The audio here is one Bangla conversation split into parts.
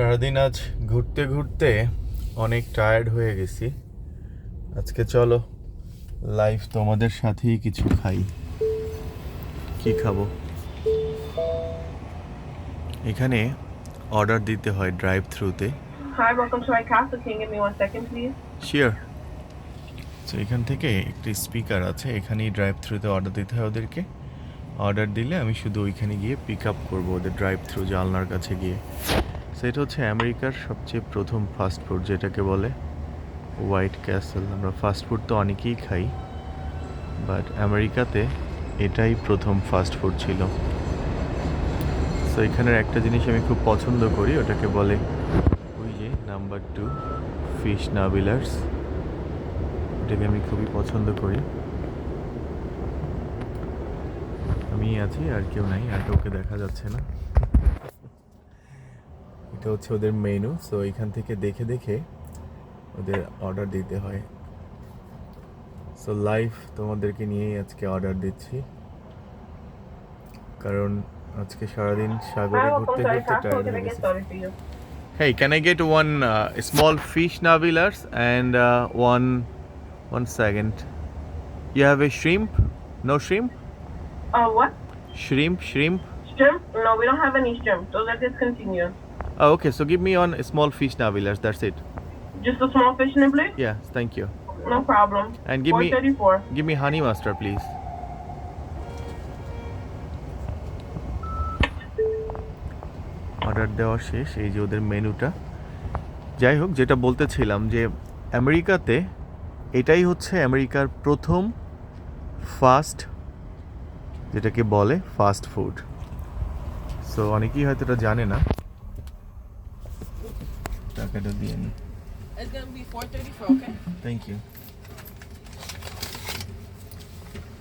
সারাদিন আজ ঘুরতে ঘুরতে অনেক টায়ার্ড হয়ে গেছি। আজকে চলো লাইফ তোমাদের সাথেই কিছু খাই। কি খাব? এখানে অর্ডার দিতে হয় ড্রাইভ থ্রুতে? শিওর তো এখান থেকে একটি স্পিকার আছে এখানেই ড্রাইভ থ্রুতে অর্ডার দিতে হয় ওদেরকে। অর্ডার দিলে আমি শুধু ওইখানে গিয়ে পিক আপ করব ওদের ড্রাইভ থ্রু জানলার কাছে গিয়ে। সেটা হচ্ছে আমেরিকার সবচেয়ে প্রথম ফাস্ট ফুড যেটাকে বলে হোয়াইট ক্যাসেল আমরা ফাস্ট ফুড তো অনেকেই খাই বাট আমেরিকাতে এটাই প্রথম ফাস্ট ফুড ছিল। তো এখানের একটা জিনিস আমি খুব পছন্দ করি, ওটাকে বলে ওই যে নাম্বার টু ফিশ নাবিলার্স এটাকে আমি খুবই পছন্দ করি। আমি আছি, আর কেউ নাই, আর কাউকে দেখা যাচ্ছে না। এটা হচ্ছে ওদের মেনু সো এখান থেকে দেখে দেখে ওদের অর্ডার দিতে হয়। সো লাইফ তোমাদেরকে নিয়েই আজকে অর্ডার দিচ্ছি। কারণ আজকে সারাদিন সাগরে ঘুরতে ঘুরতে টায়ার্ড হয়ে গেছি। Hey can I get one small fish nibblers and one one second you have a shrimp no shrimp shrimp shrimp shrimp no we don't have any shrimp so let's continue Oh, okay. So give me one small fish navillars. That's it. Just a small fish niblet? Yeah, thank you. No problem. And give me 434. give me honey mustard, please. Order দেওয়া শেষ এই যে ওদের মেনুটা যাই হোক যেটা বলতেছিলাম যে আমেরিকাতে এটাই হচ্ছে আমেরিকার প্রথম ফাস্ট যেটাকে বলে ফাস্ট ফুড সো অনেকেই হয়তো এটা জানে না টাকাটা দিয়ে নি It's gonna be four thirty four, okay? Thank you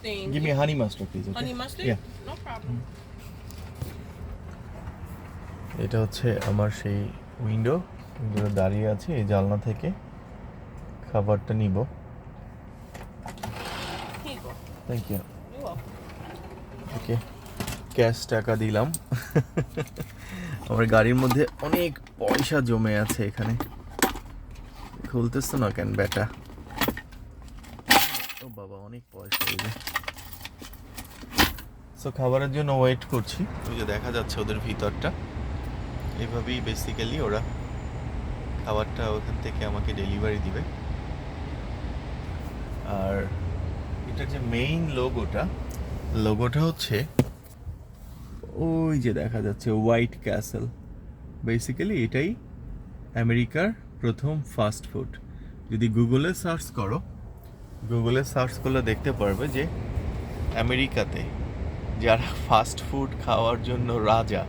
Thank give me honey mustard please Honey mustard? Yeah. No problem. এটা হচ্ছে আমার সেই উইন্ডো উইন্ডোতে দাঁড়িয়ে আছে এই জানলা থেকে খাবারটা নিব Here you go. Thank you You're welcome. Okay cash টাকা দিলাম আমার গাড়ির মধ্যে অনেক পয়সা জমে আছে এখানে। খুলতেছ না কেন, বেটা? ও বাবা, অনেক পয়সা যে। সো খাবারের জন্য ওয়েট করছি। ওই যে দেখা যাচ্ছে ওদের ভিতরটা। এইভাবেই বেসিক্যালি ওরা খাবারটা ওখান থেকে আমাকে ডেলিভারি দিবে। আর এটা যে মেইন লোগোটা লোগোটা হচ্ছে ওই যে দেখা যাচ্ছে হোয়াইট ক্যাসেল বেসিক্যালি এটাই আমেরিকার প্রথম ফাস্ট ফুড যদি গুগলে সার্চ করো গুগলে সার্চ করলে দেখতে পারবে যে আমেরিকাতে যারা ফাস্ট ফুড খাওয়ার জন্য রাজা,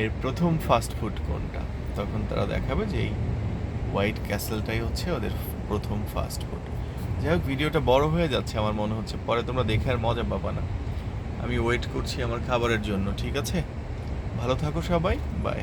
এর প্রথম ফাস্ট ফুড কোনটা? তখন তারা দেখাবে যে এই হোয়াইট ক্যাসেলটাই হচ্ছে ওদের প্রথম ফাস্ট ফুড যাই হোক ভিডিওটা বড় হয়ে যাচ্ছে আমার মনে হচ্ছে। পরে তোমরা দেখে আর মজা পাবা না। আমি ওয়েট করছি আমার খাবারের জন্য, ঠিক আছে? ভালো থাকো সবাই বাই